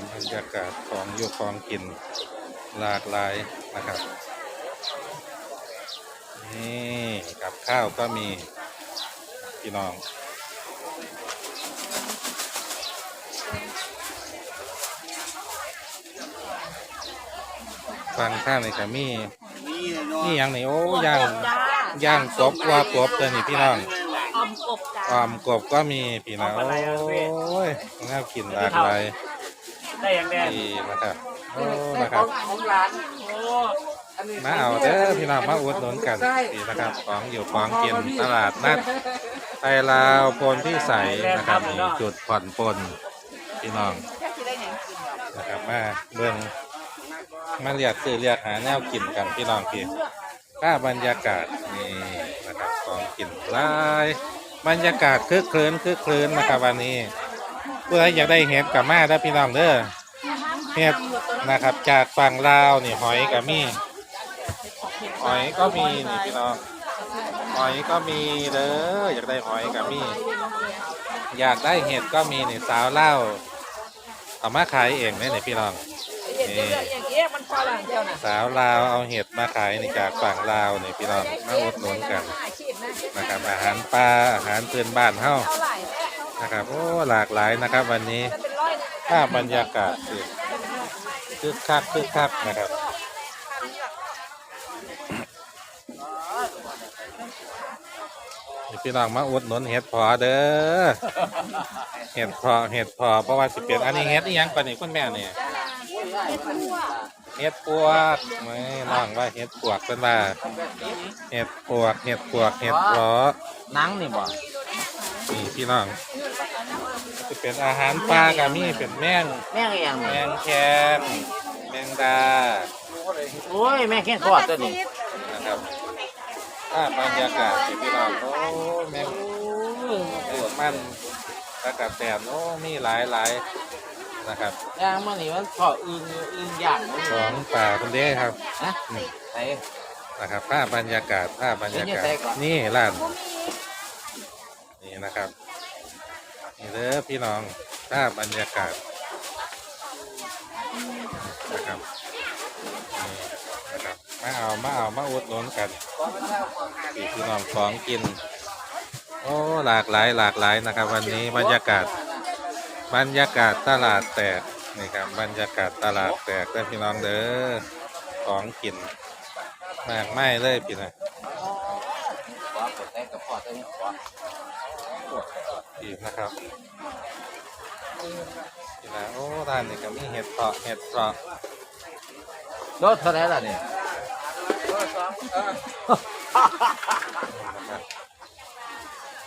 ครับบรรยากาศของอยู่ของกินหลากหลายนะครับ นี่กับข้าวก็มีพี่น้องฟังข้างในก็มีนี่ยังนี่โอ้ย่างจ้าย่างกบว่ากบตัวนี้พี่น้องออมกบจ้าความกบก็มีพี่น้องโอ้ยน่ากินหลากหลาย ได้ยังแน่ดีนะครับโอ้นะครับ ของร้าน โอ้มาเอาเด้อพี่น้องมาอุดหนุนกันดีนะครับของอยู่ของกินตลาดนัดไทยลาวโพนพี่ใสนะครับมีจุดผ่อนปลนพี่น้องแค่สิได้หยังกินดอกนะครับมาเบิ่งมาเรียกซื้อเรียกหาแนวกินกันพี่น้องพี่ค่าบรรยากาศนี่นะครับของกินหลาย บรรยากาศคึกครื้นคึกครื้นนะครับวันนี้ ผู้ใดอยากได้เห็ดกับมาได้อพี่น้องเด้อเห็ดนะครับ จากฝั่งลาวนี่หอยกับมีหอยก็มีนี่พี่น้องหอยก็มีเด้ออยากได้หอยกับมี อยากได้เห็ดก็มีนี่สาวเล่าวเอามาขายเองเนี่ยนี่พี่น้องนเรื่อย่างเงี้ยมันพอหลังเดียวนะสาวลาวเอาเห็ดมาขายนี่จากฝั่งลาวนี่พี่น้องมาอุดหนุนกันนะครับอาหารปลาอาหารพื้นบ้านเฮาเท่า นะครับโอ้หลากหลายนะครับ วันนี้จะเป็นร้อยนะภาพบรรยากาศสิคึกคักคึกคักนะครับนี่พี่น้องมาอุดหนุนเห็ดพอเด้อเห็ดพอเห็ดพอเพราะว่าสิเป็นอันนี้เห็ดอีหยังปะนี่คุณแม่เนี่ยเห็ดปวกไม่น้องว่าเห็ดปวกเป็นว่าเห็ดปวกเห็ดปวกเห็ดเพาะหนังนี่บ่นี่พี่น้อง จะเป็นอาหารปลากับมีเป็นแมงแม่งอีหยังแมนี่งแคนแมงดาโอ้ยแม่งแค่ทอดตัวนี้นะครับถ้าบรรยากาศสิพี่น้องโอ้แมงปวดมันตะกับแตนโอ้มีหลายหลายนะครับย่างมันนี่มันทอดอึ่งอึ่งย่างมันสองป่าคนเด้ครับนะนี่ใส่นะครับภาพบรรยากาศภาพบรรยากาศนี่ใส่ก่อน นี่ร้านนี่นะครับ นี่เด้อพี่น้องภาพบรรยากาศนะครับนะครับมาเอามาเอามาอุดหนุนกันพี่พี่น้องของกิน โอ้หลากหลายหลากหลายนะครับ วันนี้บรรยากาศ บรรยากาศตลาดแตกนี่ครับบรรยากาศตลาดแตกเด้อพี่น้องเด้อของกินมากไม่เลยพี่นะข อเปิดได้กับพอตัวนี้ขออีกนะครับนี่นะโอ้ร้านนี้ก็มีเห็ดเพาะเห็ดเพาะรถเท่าไหร่ล่ะเนี่ยนะครับ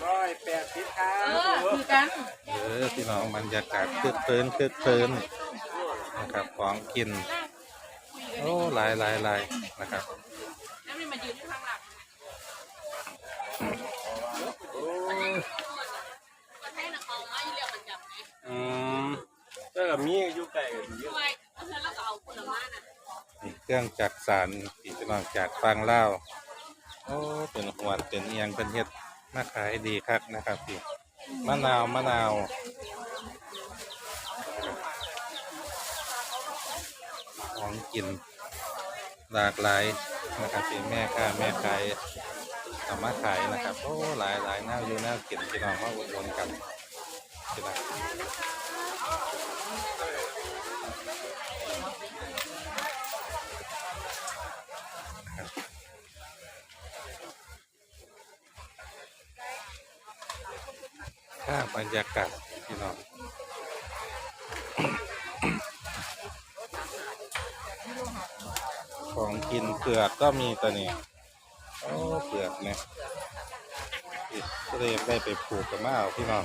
ร้อยแปดสิบครัเออคือกันเออพี่น้องบรรยากาศคึกคืนคึกคืนนะครับของกิน โอ้หลายหลายหลายนะครับ แล้วมันมายืนข้างหลัง อืมก็กับมีอยู่ไก่เยอะ นี่เครื่องจักสารพี่น้องจากฟังเล่าโอ้เป็นหวดเป็นเอียงเป็นเห็ดมาขายดีคักนะครับพี่มะนาวมะนาวของกินหลากหลายนะครับที่แม่ค้าแม่ขายเอามาขายนะครับโอ้หลายหลายน่าอยู่น่ากินพี่น้องมาอุดหนุนกันพี่น้อง ค่าบรรยากาศพี่น้องของกินเปลือกก็มีตัวนี้โอ้เปลือกเนี่ยอีกก็เลยได้ไปปลูกกับมาเอาพี่น้อง